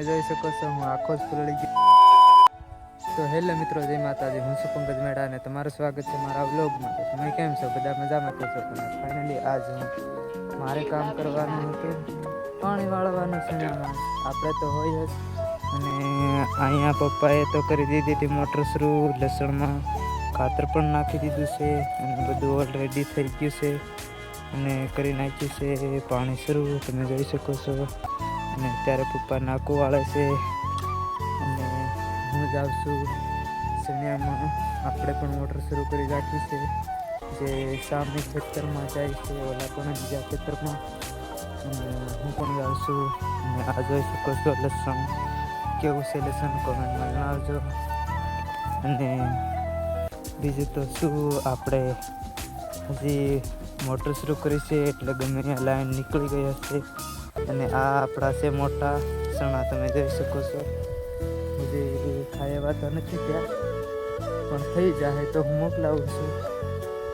તમે જોઈ શકો છો, હું આખો જ ફૂલડી ગયો. તો હેલો મિત્રો, જય માતાજી. હું છું પંકજ મેડા અને તમારું સ્વાગત છે મારા વ્લોગમાં તો તમે કેમ છો? બધા મજામાં કહો છો પણ ફાઇનલી આજ હું મારે કામ કરવાનું હતું. પાણી વાળવાનું છે આપણે તો હોય જ. અને અહીંયા પપ્પાએ તો કરી દીધી હતી મોટર શરૂ. લસણમાં ખાતર પણ નાખી દીધું છે અને બધું ઓલરેડી થઈ ગયું છે. અને કરી નાખ્યું છે પાણી શરૂ. તમે જોઈ શકો છો. અને અત્યારે પપ્પા નાકો વાળે છે. અને હું જાઉં છું. સિનેમામાં આપણે પણ મોટર શરૂ કરી રાખી છે. જે સામે ખેતરમાં જાય છે ઓલા પણ બીજા ખેતરમાં. અને હું પણ જાઉં છું. અને આ જોઈ શકો છો લસણ. કેવું છે લસણ? કોમેન્ટમાં જણાવજો. અને બીજું તો શું? આપણે હજી મોટર શરૂ કરી છે, એટલે ગમે ત્યાં લાઈન નીકળી ગઈ હશે અને આ આપણા છે મોટા ચણા તમે જોઈ શકો છો. હજી એવા તો નથી ત્યાં પણ થઈ જાય તો હું મોકલાવું છું.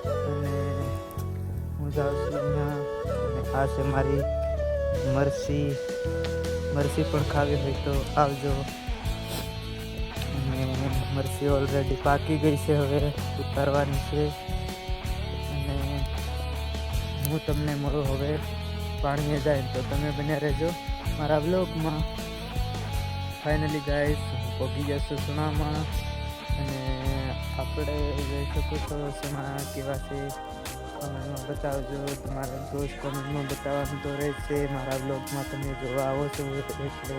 અને હું જાઉં છું અહીંયા. અને આ છે મારી મરસી. મરસી પણ ખાવી હોય તો આવજો. અને મરસી ઓલરેડી પાકી ગઈ છે હવે, ઉતારવાની છે. અને હું તમને મળું હવે. પાણીએ જાય તો તમે બન્યા રહેજો મારા બ્લોગમાં ફાઇનલી ગાઈસ પગી જશું સુણામાં અને આપણે જોઈ શકો છો સુણા કેવા છે. કમેન્ટમાં બતાવજો. તમારા દોસ્ત કમેન્ટમાં બતાવવાનું તો રહેશે. મારા બ્લોગમાં તમે જોવા આવો છો એટલે.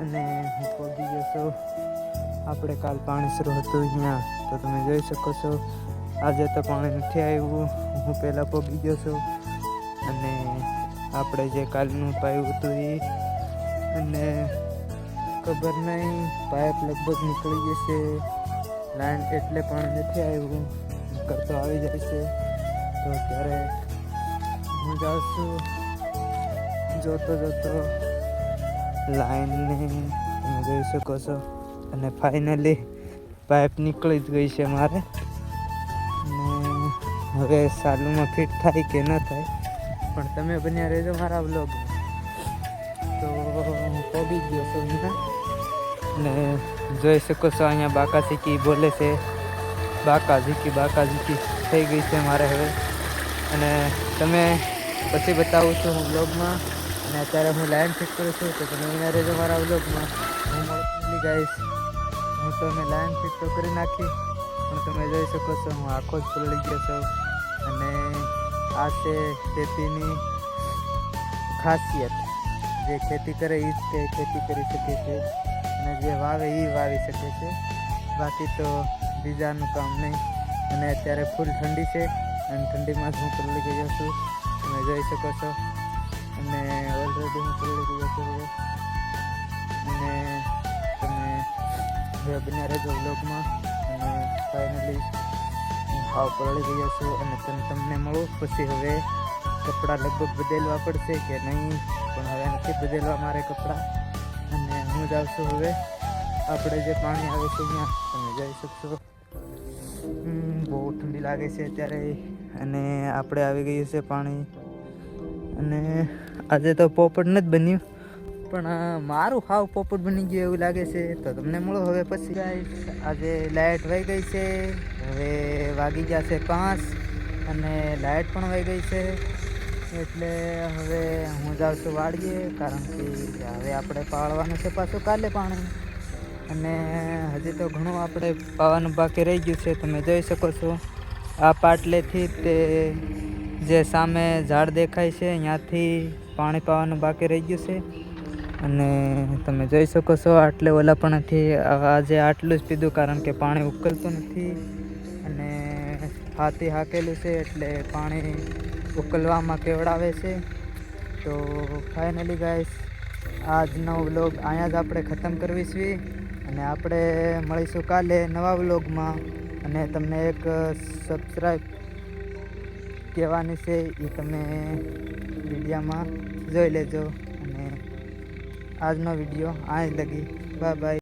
અને હું પહોંચી જશો આપણે કાલ પાણી શરૂ હતું અહીંયા. તો તમે જોઈ શકો છો. આજે તો પાણી નથી આવ્યું. હું પહેલાં પહોંચી ગયો છું. અને આપણે જે કાલનું પાયું હતું એ. અને ખબર નહીં, પાઇપ લગભગ નીકળી જશે. લાઈન એટલે પણ નથી આવ્યું. કરતો આવી જાય છે. તો ત્યારે હું જાઉં છું. જોતો જોતો લાઈનને તમે જોઈ શકો છો. અને ફાઇનલી પાઇપ નીકળી જ ગઈ છે મારે. હવે સાલુમાં ફિટ થાય કે ન થાય પણ તમે બન્યા રહેજો મારા બ્લોગ તો પોગી ગયો છું અહીંયા. અને જોઈ શકો છો અહીંયા બાકા ઝીકી બોલે છે. બાકા ઝીકી બાકા ઝીકી થઈ ગઈ છે મારે હવે. અને તમે પછી બતાવું છું હું બ્લોગમાં અને અત્યારે હું લાઈન ફિટ કરું છું તો તમે અહીંયા રહેજો મારા બ્લોગમાં હું મળી ગાઈશ હું તો મેં લાઈન ફિટ તો કરી નાખી. પણ તમે જોઈ શકો છો હું આખો જ પલળી ગયો છું. અને આ છે ખેતીની ખાસિયત. જે ખેતી કરે એ જ તે ખેતી કરી શકે છે અને જે વાવે એ વાવી શકે છે. બાકી તો બીજાનું કામ નહીં. અને અત્યારે ફૂલ ઠંડી છે અને ઠંડીમાં જ હું પલળી ગયો છું. તમે જોઈ શકો છો. અને ઓલરેડી હું પલળી ગયો છું. અને તમે બન્યા રહેજો વ્લોગમાં અને ફાઇનલી હાવ પલળી ગયો છું અને તમે તમને મળું. પછી હવે કપડાં લગભગ બદલવા પડશે કે નહીં, પણ હવે નથી બદલવા મારે કપડાં. અને હું જાઉં છું હવે. આપણે જે પાણી આવે છે ત્યાં તમે જઈ શકશો. બહુ ઠંડી લાગે છે અત્યારે. અને આપણે આવી ગયું છે પાણી. અને આજે તો પોપટ નથી બન્યું. પણ મારું હાવ પોપટ બની ગયું એવું લાગે છે. તો તમને મળો હવે પછી. Guys. આજે લાઇટ વહી ગઈ છે. હવે વાગી ગયા છે પાંચ અને લાઇટ પણ વહી ગઈ છે. એટલે હવે હું જાઉં છું વાળીએ કારણ કે હવે આપણે પાળવાનું છે પાછું કાલે પાણી. અને હજી તો ઘણું આપણે પાવાનું બાકી રહી ગયું છે, તમે જોઈ શકો છો. આ પાટલેથી તે જે સામે ઝાડ દેખાય છે, ત્યાંથી પાણી પાવાનું બાકી રહી ગયું છે. અને તમે જોઈ શકો છો આટલે ઓલા પણથી આજે આટલું જ પીધું કારણ કે પાણી ઉકળતું નથી અને હાથી હાકેલું છે એટલે પાણી ઉકલવામાં કેવડાવે છે. તો ફાઇનલી ગાઈસ આજનો વ્લોગ અહીંયા જ આપણે ખતમ કરવી છીએ અને આપણે મળીશું કાલે નવા વ્લોગમાં. અને તમને એક સબસ્ક્રાઈબ કહેવાની છે એ તમે વિડીયામાં જોઈ લેજો. આજનો વીડિયો આ જ લગી બાય.